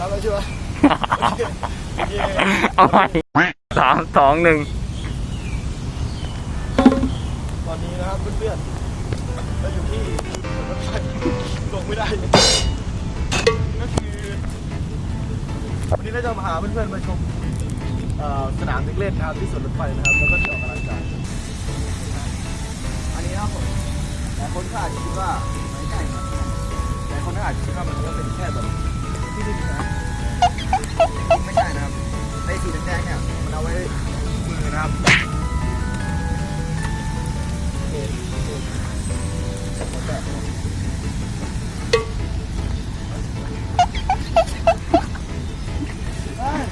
รับแล้วใช่ไหมโอเคโอเคเอาใหม่สามสองหนึ่งตอนนี้นะครับเพื่อนๆเราอยู่ที่รถไฟลงไม่ได้เลยก็คือวันนี้เราจะมาหาเพื่อนๆมาชมเอ่อสนามเด็กเล่นนะครับที่สวนรถไฟนะครับแล้วก็ที่ออกกำลังกายอันนี้นะครับผมหลายคนก็อาจจะคิดว่าไม่ใช่ครับหลายคนก็อาจจะคิดว่ามันก็เป็นแค่แบบ ที่ดินนะไม่ใช่นะครับไอ้สีแดงๆเนี่ยมันเอาไว้มือนะครับเอ็นเอ็นหัวแตกเอ้ย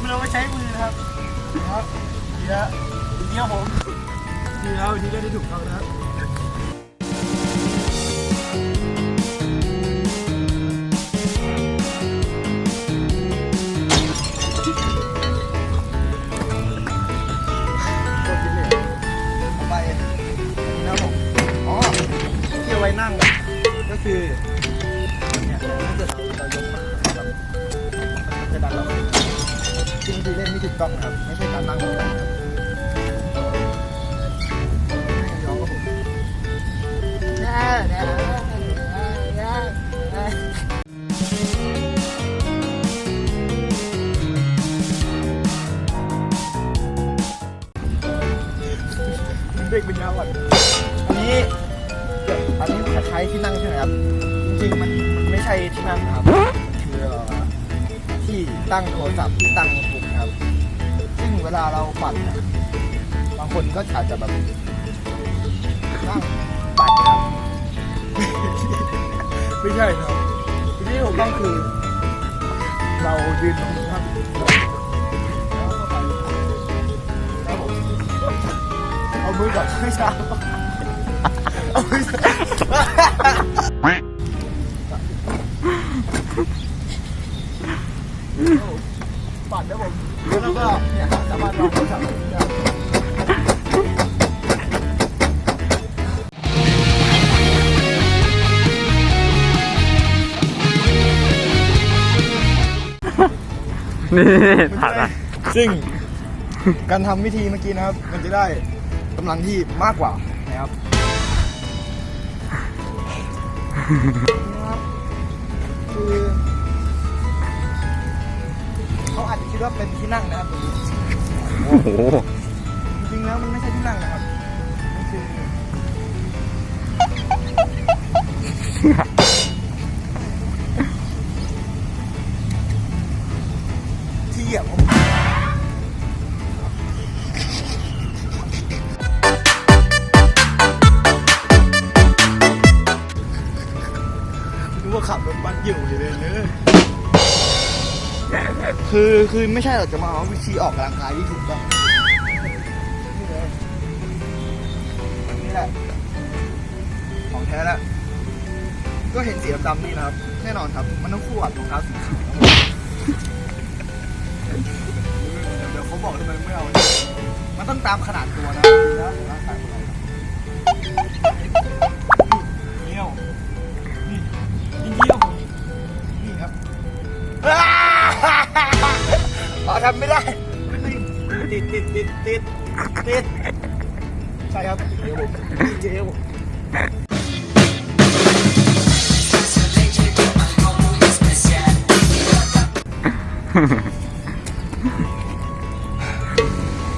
มันเอาไว้ใช้มือนะครับครับดีฮะดีครับผมดีแล้ววิธีเล่นที่ถูกต้องนะครับ ไปนะครับผมอ๋อที่เอาไว้นั่งก็คือเนี่ยถ้าเกิดเราเรายกมาแบบมันจะดันเราจริงๆเล่นที่ถูกต้องนะครับ ไม่ใช่การนั่งแบบนั้นครับ เด็กเป็นยาอ่อนอันนี้เดี๋ยวอันนี้คล้ายๆที่นั่งใช่ไหมครับ จริงๆมันมันไม่ใช่ที่นั่งครับคือที่ตั้งโทรศัพท์ที่ตั้งโน้ตบุ๊กครับ ซึ่งเวลาเราปั่นนะบางคนก็อาจจะแบบนั่งปั่นครับ ไม่ใช่ครับที่ผมต้องคือ เรายืนตรง มือกับไม่ใช่เอามือปั่นนะผมแล้วก็เนี่ยครับสามารถลองโทรศัพท์แบบนี้ได้ นี่ผ่านอะ ซึ่งการทำวิธีเมื่อกี้นะครับ มันจะได้ กำลังที่มากกว่านะครับคือเขาอาจจะคิดว่าเป็นที่นั่งนะครับโอ้โหจริงๆแล้วมันไม่ใช่ที่นั่งนะครับมันคือ ขับรถบัสอยู่อยู่เลยเลยคือคือไม่ใช่หรอกจะมาเอาวิธีออกกำลังกายที่ถูกต้องนี่เลยนี่แหละของแท้แล้วก็เห็นสีดำๆนี่นะครับ แน่นอนครับ มันต้องคู่กับรองเท้าสีขาวเดี๋ยวเขาบอกทำไมไม่เอา มันต้องตามขนาดตัวนะนะ ทำไม่ได้ ติดติดติดติดติดใช่ครับเดี๋ยวผมเดี๋ยวผม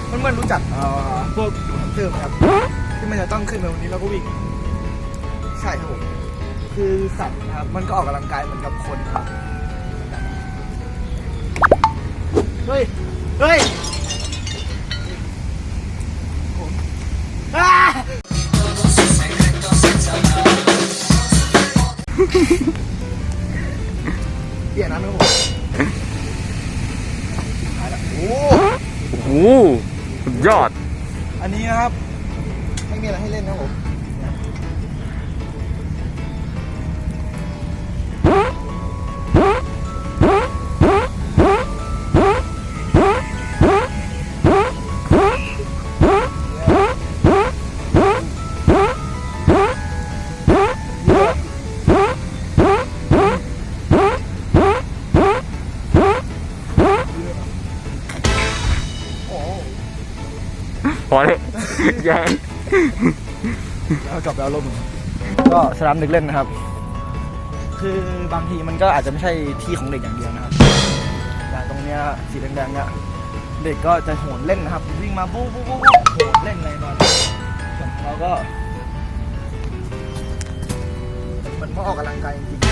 เพื่อนรู้จักเอ่อพวกดูฮันเตอร์ไหมครับ ที่มันจะต้องขึ้นไปวันนี้แล้วก็วิ่ง ใช่ครับผม คือสัตว์นะครับ มันก็ออกกำลังกายเหมือนกับคนครับ เฮ้ย เฮ้ยผมอ้าเปลี่ยนนั้นครับผมหายละโอ้โอ้โหสุดยอด อันนี้นะครับ ไม่มีอะไรให้เล่นนะครับผม ย้งแล้วกลับแล้วลมณ์ก็สนามเด็กเล่นนะครับ คือบางทีมันก็อาจจะไม่ใช่ที่ของเด็กอย่างเดียวนะครับอย่างตรงเนี้ยสีแดงๆเนี่ยเด็กก็จะโหนเล่นนะครับ วิ่งมาบู๊บู๊บู๊บู๊โหนเล่นอะไรนอนส่วนของเราก็เหมือนมาออกกำลังกายจริงๆ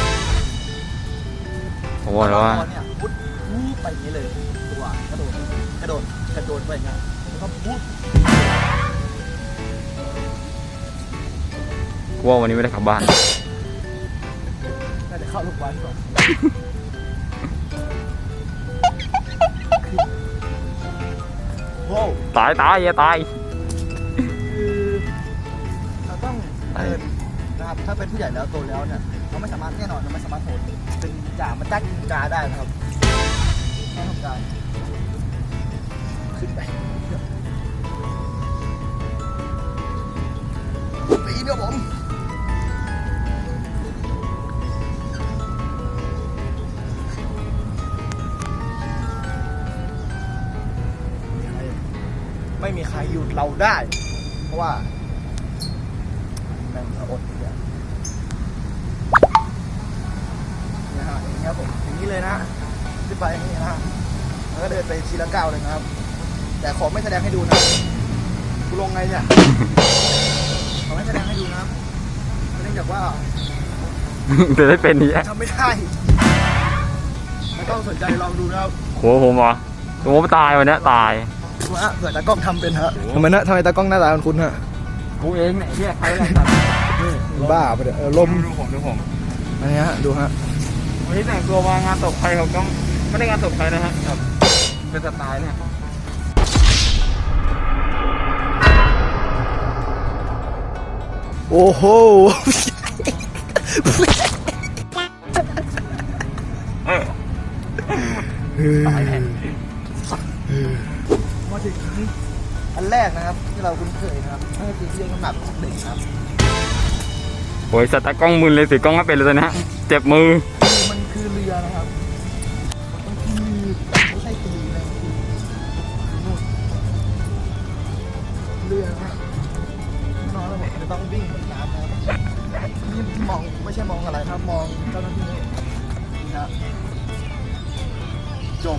ผมบอกเลยว่าเนี่ยพุดวูบไปอย่างนี้เลยตัวกระโดดกระโดดกระโดดไปอย่างเงี้ยแล้วก็พุด ว่าวันนี้ไม่ได้กลับบ้าน น่าจะเข้าลูกบอลก่อนโว้วตายตายอย่าตาย คือเราต้องเดินนะครับถ้าเป็นผู้ใหญ่แล้วโตแล้วเนี่ยเราไม่สามารถแน่นอนเราไม่สามารถโหนเป็นจ่ามาตั้งกาได้นะครับต้องทำการขึ้นไปปีนครับผม หยุดเราได้ เพราะว่าแม่งอดอย่างนี่ฮะอย่างเงี้ยผมอย่างนี้เลยนะขึ้นไปอย่างนี้นะฮะแล้วก็เดินไปทีละก้าวเลยนะครับ แต่ขอไม่แสดงให้ดูนะกูลงไงเนี่ยขอไม่แสดงให้ดูนะครับเนื่องจากว่าจะได้เป็นนี้ทำไม่ได้ไม่ต้องสนใจลองดูนะครับโหผมเหรอผมตายวันเนี้ยตาย ดูฮะเผื่อตากล้องทำเป็นฮะทำไมนะทำไมตากล้องหน้าตาคุณฮะกูเองเนี่ยเรียกใครอะไรตัดบ้าไปเถอะเออลมดูผมดูผมอันนี้ฮะดูฮะวันนี้แต่งตัวมางานตกใครเขาต้องไม่ได้งานตกใครนะฮะแบบเป็นสไตล์เนี่ยโอ้โห มาถึงอันแรกนะครับ ที่เราคุ้นเคยนะครับนั่นก็คือเรื่องน้ำหนักของเด็กครับโอ้ยสตาร์กล้องมึนเลยถือกล้องไม่เป็นเลยตอนเนี้ยเจ็บมือคือ มันคือเรือนะครับมันคือไม่ใช่ตีนะมันคือนู่นเรือนะนอนแล้วผมจะต้องวิ่งบนน้ำนะครับนี่มองไม่ใช่มองอะไรครับมองเจ้าหน้าที่นี่นะจม